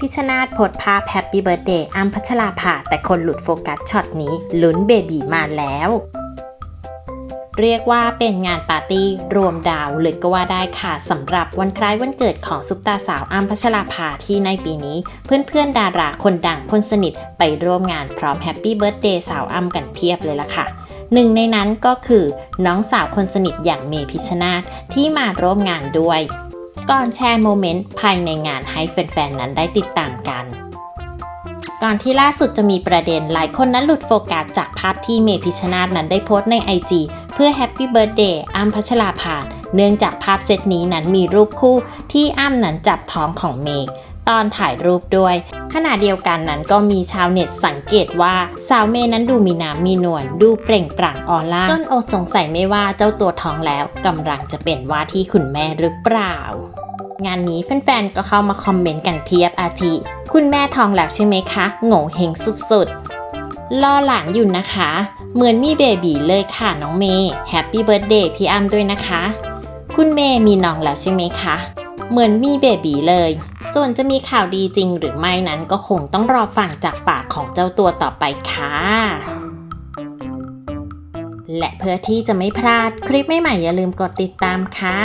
พิชนาธโพสภาพแฮปปี้เบิร์ดเดย์อัมพัชราภาแต่คนหลุดโฟกัสช็อตนี้ลุ้นเบบีมาแล้ว เรียกว่าเป็นงานปาร์ตี้รวมดาวเลยก็ว่าได้ค่ะสำหรับวันคล้ายวันเกิดของซุปตาสาวอัมพัชราภาที่ในปีนี้ เพื่อนๆดาราคนดังคนสนิทไปร่วมงานพร้อมแฮปปี้เบิร์ดเดย์สาวอัมกันเพียบเลยล่ะค่ะหนึ่งในนั้นก็คือน้องสาวคนสนิทอย่างเมพิชชนาธที่มาร่วมงานด้วย ก่อนแชร์โมเมนต์ภายในงานให้แฟนๆ นั้นได้ติดตามกัน ก่อนที่ล่าสุดจะมีประเด็นหลายคนนั้นหลุดโฟกัสจากภาพที่เมพิชนาธนั้นได้โพสต์ใน IG เพื่อแฮปปี้เบิร์ดเดย์อ้ำพัชราภาเนื่องจากภาพเซตนี้นั้นมีรูปคู่ที่อ้ำนั้นจับท้องของเมย์ ตอนถ่ายรูปด้วย ขณะเดียวกันนั้นก็มีชาวเน็ตสังเกตว่าสาวเมย์นั้นดูมีน้ำมีนวลดูเปล่งปลั่งออร่าจนอดสงสัยไม่ว่าเจ้าตัวท้องแล้วกำลังจะเป็นว่าที่คุณแม่หรือเปล่า งานนี้แฟนๆก็เข้ามาคอมเมนต์กันเพียบอาทิ คุณแม่ท้องแล้วใช่ไหมคะโง่เฮงสุดๆรอหลานอยู่นะคะ เหมือนมีเบบีเลยค่ะน้องเมย์แฮปปี้เบิร์ดเดย์พี่อ้ำด้วยนะคะ คุณเมย์มีน้องแล้วใช่ไหมคะเหมือนมีเบบีเลย ส่วนจะมีข่าวดีจริงหรือไม่นั้นก็คงต้องรอฟังจากปากของเจ้าตัวต่อไปค่ะและเพื่อที่จะไม่พลาดคลิปใหม่ๆอย่าลืมกดติดตามค่ะ